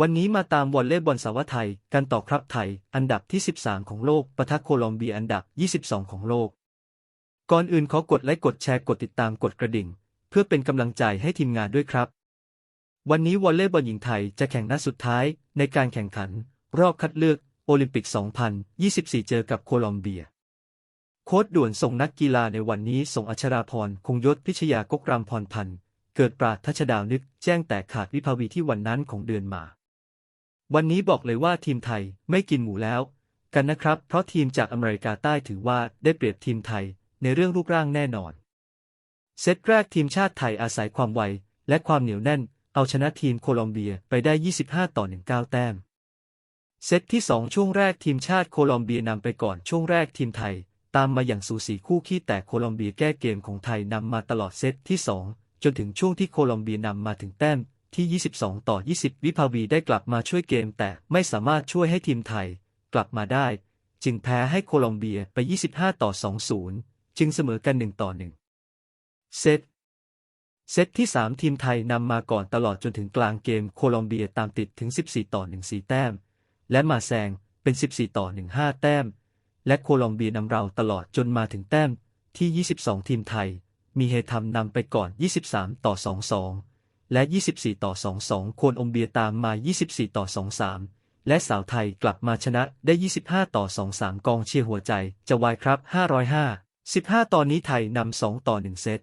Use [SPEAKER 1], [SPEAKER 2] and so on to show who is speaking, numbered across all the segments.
[SPEAKER 1] วันนี้มาตามวอลเลย์บอลสาวไทย กันต่อครับไทย อันดับที่ 13 ของโลกปะทะโคลอมเบียอันดับ 22 ของโลก ก่อนอื่นขอกดไลค์กดแชร์กดติดตามกดกระดิ่ง เพื่อเป็นกำลังใจให้ทีมงานด้วยครับ วันนี้วอลเลย์บอลหญิงไทยจะแข่งนัดสุดท้ายในการแข่งขัน รอบคัดเลือก โอลิมปิก 2024 เจอกับโคลอมเบีย โค้ดด่วนส่งนักกีฬาในวันนี้ส่งอัชราพรคงยศพิชยากกรำพรพันธ์เกิดปราทัชดาวนึกแจ้งแตกขาดวิภาวีที่วันนั้นของเดือนมา วันนี้บอกเลยว่าทีมไทยไม่กินหมูแล้ว กันนะครับ เพราะทีมจากอเมริกาใต้ถือว่าได้เปรียบทีมไทยในเรื่องรูปร่างแน่นอน เซตแรกทีมชาติไทยอาศัยความไวและความเหนียวแน่น เอาชนะทีมโคลอมเบียไปได้ 25 ต่อ 19 แต้ม เซตที่ 2 ช่วงแรกทีมชาติโคลอมเบียนำไปก่อนช่วงแรกทีมไทย ตามมาอย่างสูสีคู่ขี้แต่โคลอมเบียแก้เกมของไทยนำมาตลอดเซตที่ 2 จนถึงช่วงที่โคลอมเบียนำมาถึงแต้ม ที่ 22 ต่อ 20 วิภาวีได้กลับมาช่วยเกมแต่ไม่สามารถช่วยให้ทีมไทย กลับมาได้ จึงแพ้ให้โคลอมเบียไป 25 ต่อ 20 จึงเสมอกัน 1 ต่อ 1 เซตเซตที่ 3 ทีมไทยนำมาก่อนตลอดจนถึงกลางเกมโคลอมเบียตามติดถึง 14 ต่อ 1 4 แต้ม และมาแซงเป็น 14 ต่อ 1 5 แต้ม และโคลอมเบียนำเราตลอดจนมาถึงแต้มที่ 22 ทีมไทย มีเฮทัมนำไปก่อน 23 ต่อ 22 และ 24 ต่อ 22โคนอมเบียตามมา 24 ต่อ 23 และสาวไทยกลับมาชนะได้ 25 ต่อ 23 กองเชียร์หัวใจจะวายครับ 505 15 ตอนนี้ไทยนำ 2 ต่อ 1 เซต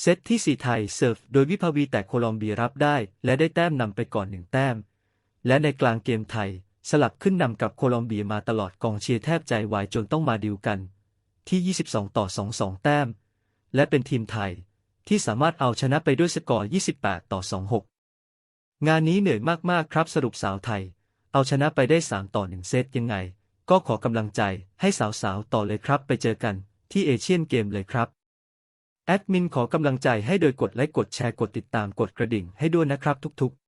[SPEAKER 1] เซตที่ 4 ไทยเสิร์ฟโดยวิภาวีแต่โคลอมเบียรับได้ และได้แต้มนำไปก่อน 1 แต้ม และในกลางเกมไทย สลับขึ้นนำกับโคลอมเบียมาตลอดกองเชียร์แทบใจวายจนต้องมาดิวกัน ที่ 22 ต่อ 22 แต้ม และเป็นทีมไทย ที่สามารถเอาชนะไปด้วยสกอร์ 28 ต่อ 26 งานนี้เหนื่อยมากๆครับสรุปสาวไทย เอาชนะไปได้ 3 ต่อ 1 เซตยังไง ก็ขอกำลังใจให้สาวๆ ต่อเลยครับ ไปเจอกันที่เอเชียนเกมเลยครับ แอดมินขอกำลังใจให้โดยกดไลค์กดแชร์กดติดตามกดกระดิ่งให้ด้วยนะครับทุกๆ